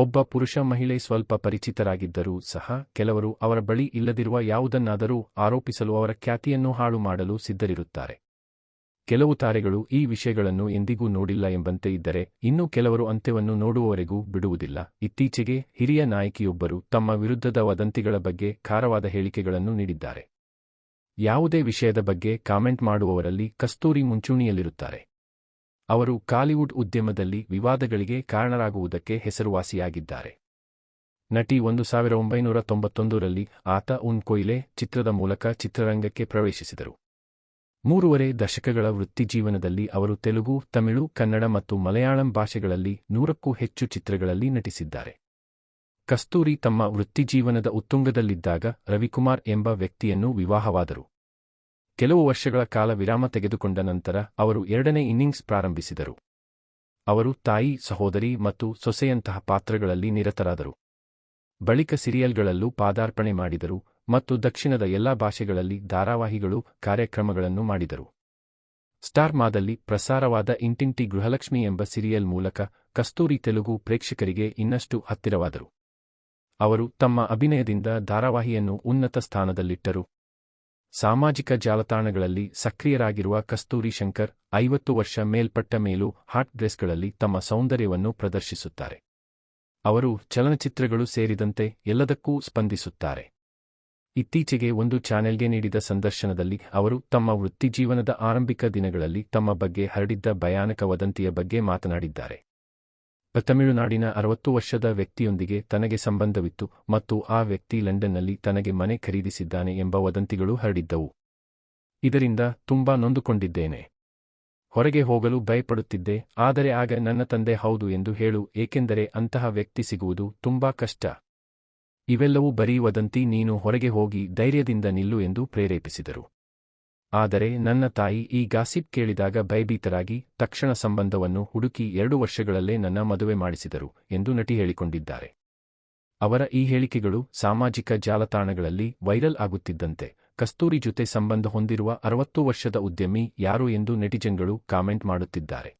ಒಬ್ಬ ಪುರುಷ ಮಹಿಳೆ ಸ್ವಲ್ಪ ಪರಿಚಿತರಾಗಿದ್ದರೂ ಸಹ ಕೆಲವರು ಅವರ ಬಳಿ ಇಲ್ಲದಿರುವ ಯಾವುದನ್ನಾದರೂ ಆರೋಪಿಸಲು ಅವರ ಖ್ಯಾತಿಯನ್ನು ಹಾಳು ಮಾಡಲು ಸಿದ್ಧರಿರುತ್ತಾರೆ. ಕೆಲವು ತಾರೆಗಳು ಈ ವಿಷಯಗಳನ್ನು ಎಂದಿಗೂ ನೋಡಿಲ್ಲ ಎಂಬಂತೆ ಇದ್ದರೆ ಇನ್ನು ಕೆಲವರು ಅಂತ್ಯವನ್ನು ನೋಡುವವರೆಗೂ ಬಿಡುವುದಿಲ್ಲ. ಇತ್ತೀಚೆಗೆ ಹಿರಿಯ ನಾಯಕಿಯೊಬ್ಬರು ತಮ್ಮ ವಿರುದ್ಧದ ವದಂತಿಗಳ ಬಗ್ಗೆ ಖಾರವಾದ ಹೇಳಿಕೆಗಳನ್ನು ನೀಡಿದ್ದಾರೆ. ಯಾವುದೇ ವಿಷಯದ ಬಗ್ಗೆ ಕಾಮೆಂಟ್ ಮಾಡುವವರಲ್ಲಿ ಕಸ್ತೂರಿ ಮುಂಚೂಣಿಯಲ್ಲಿರುತ್ತಾರೆ. ಅವರು ಕಾಲಿವುಡ್ ಉದ್ಯಮದಲ್ಲಿ ವಿವಾದಗಳಿಗೆ ಕಾರಣರಾಗುವುದಕ್ಕೆ ಹೆಸರುವಾಸಿಯಾಗಿದ್ದಾರೆ. ನಟಿ ಒಂದು ಸಾವಿರ ಒಂಬೈನೂರ ತೊಂಬತ್ತೊಂದರಲ್ಲಿ ಆತ ಉನ್ ಕೊಯ್ಲೆ ಚಿತ್ರದ ಮೂಲಕ ಚಿತ್ರರಂಗಕ್ಕೆ ಪ್ರವೇಶಿಸಿದರು. ಮೂರುವರೆ ದಶಕಗಳ ವೃತ್ತಿಜೀವನದಲ್ಲಿ ಅವರು ತೆಲುಗು, ತಮಿಳು, ಕನ್ನಡ ಮತ್ತು ಮಲಯಾಳಂ ಭಾಷೆಗಳಲ್ಲಿ ನೂರಕ್ಕೂ ಹೆಚ್ಚು ಚಿತ್ರಗಳಲ್ಲಿ ನಟಿಸಿದ್ದಾರೆ. ಕಸ್ತೂರಿ ತಮ್ಮ ವೃತ್ತಿಜೀವನದ ಉತ್ತುಂಗದಲ್ಲಿದ್ದಾಗ ರವಿಕುಮಾರ್ ಎಂಬ ವ್ಯಕ್ತಿಯನ್ನು ವಿವಾಹವಾದರು. ಕೆಲವು ವರ್ಷಗಳ ಕಾಲ ವಿರಾಮ ತೆಗೆದುಕೊಂಡ ನಂತರ ಅವರು ಎರಡನೇ ಇನ್ನಿಂಗ್ಸ್ ಪ್ರಾರಂಭಿಸಿದರು. ಅವರು ತಾಯಿ, ಸಹೋದರಿ ಮತ್ತು ಸೊಸೆಯಂತಹ ಪಾತ್ರಗಳಲ್ಲಿ ನಿರತರಾದರು. ಬಳಿಕ ಸಿರಿಯಲ್ಗಳಲ್ಲೂ ಪಾದಾರ್ಪಣೆ ಮಾಡಿದರು ಮತ್ತು ದಕ್ಷಿಣದ ಎಲ್ಲಾ ಭಾಷೆಗಳಲ್ಲಿ ಧಾರಾವಾಹಿಗಳು, ಕಾರ್ಯಕ್ರಮಗಳನ್ನು ಮಾಡಿದರು. ಸ್ಟಾರ್ ಮಾದಲ್ಲಿ ಪ್ರಸಾರವಾದ ಇಂಟಿಂಟಿ ಗೃಹಲಕ್ಷ್ಮಿ ಎಂಬ ಸಿರಿಯಲ್ ಮೂಲಕ ಕಸ್ತೂರಿ ತೆಲುಗು ಪ್ರೇಕ್ಷಕರಿಗೆ ಇನ್ನಷ್ಟು ಹತ್ತಿರವಾದರು. ಅವರು ತಮ್ಮ ಅಭಿನಯದಿಂದ ಧಾರಾವಾಹಿಯನ್ನು ಉನ್ನತ ಸ್ಥಾನದಲ್ಲಿಟ್ಟರು. ಸಾಮಾಜಿಕ ಜಾಲತಾಣಗಳಲ್ಲಿ ಸಕ್ರಿಯರಾಗಿರುವ ಕಸ್ತೂರಿ ಶಂಕರ್ ಐವತ್ತು ವರ್ಷ ಮೇಲ್ಪಟ್ಟ ಮೇಲೂ ಹಾಟ್ ಡ್ರೆಸ್ಗಳಲ್ಲಿ ತಮ್ಮ ಸೌಂದರ್ಯವನ್ನು ಪ್ರದರ್ಶಿಸುತ್ತಾರೆ. ಅವರು ಚಲನಚಿತ್ರಗಳು ಸೇರಿದಂತೆ ಎಲ್ಲದಕ್ಕೂ ಸ್ಪಂದಿಸುತ್ತಾರೆ. ಇತ್ತೀಚೆಗೆ ಒಂದು ಚಾನೆಲ್ಗೆ ನೀಡಿದ ಸಂದರ್ಶನದಲ್ಲಿ ಅವರು ತಮ್ಮ ವೃತ್ತಿಜೀವನದ ಆರಂಭಿಕ ದಿನಗಳಲ್ಲಿ ತಮ್ಮ ಬಗ್ಗೆ ಹರಡಿದ್ದ ಭಯಾನಕ ವದಂತಿಯ ಬಗ್ಗೆ ಮಾತನಾಡಿದ್ದಾರೆ. ತಮಿಳುನಾಡಿನ ಅರವತ್ತು ವರ್ಷದ ವ್ಯಕ್ತಿಯೊಂದಿಗೆ ತನಗೆ ಸಂಬಂಧವಿತ್ತು ಮತ್ತು ಆ ವ್ಯಕ್ತಿ ಲಂಡನ್ನಲ್ಲಿ ತನಗೆ ಮನೆ ಖರೀದಿಸಿದ್ದಾನೆ ಎಂಬ ವದಂತಿಗಳು ಹರಡಿದ್ದವು. ಇದರಿಂದ ತುಂಬಾ ನೊಂದುಕೊಂಡಿದ್ದೇನೆ. ಹೊರಗೆ ಹೋಗಲು ಭಯಪಡುತ್ತಿದ್ದೆ, ಆದರೆ ಆಗ ನನ್ನ ತಂದೆ ಹೌದು ಎಂದು ಹೇಳು, ಏಕೆಂದರೆ ಅಂತಹ ವ್ಯಕ್ತಿ ಸಿಗುವುದು ತುಂಬಾ ಕಷ್ಟ. ಇವೆಲ್ಲವೂ ಬರೀ ವದಂತಿ, ನೀನು ಹೊರಗೆ ಹೋಗಿ ಧೈರ್ಯದಿಂದ ನಿಲ್ಲು ಎಂದು ಪ್ರೇರೇಪಿಸಿದರು. ಆದರೆ ನನ್ನ ತಾಯಿ ಈ ಗಾಸಿಪ್ ಕೇಳಿದಾಗ ಭಯಭೀತರಾಗಿ ತಕ್ಷಣ ಸಂಬಂಧವನ್ನು ಹುಡುಕಿ ಎರಡು ವರ್ಷಗಳಲ್ಲೇ ನನ್ನ ಮದುವೆ ಮಾಡಿಸಿದರು ಎಂದು ನಟಿ ಹೇಳಿಕೊಂಡಿದ್ದಾರೆ. ಅವರ ಈ ಹೇಳಿಕೆಗಳು ಸಾಮಾಜಿಕ ಜಾಲತಾಣಗಳಲ್ಲಿ ವೈರಲ್ ಆಗುತ್ತಿದ್ದಂತೆ ಕಸ್ತೂರಿ ಜೊತೆ ಸಂಬಂಧ ಹೊಂದಿರುವ ಅರವತ್ತು ವರ್ಷದ ಉದ್ಯಮಿ ಯಾರು ಎಂದು ನೆಟಿಜನ್ಗಳು ಕಾಮೆಂಟ್ ಮಾಡುತ್ತಿದ್ದಾರೆ.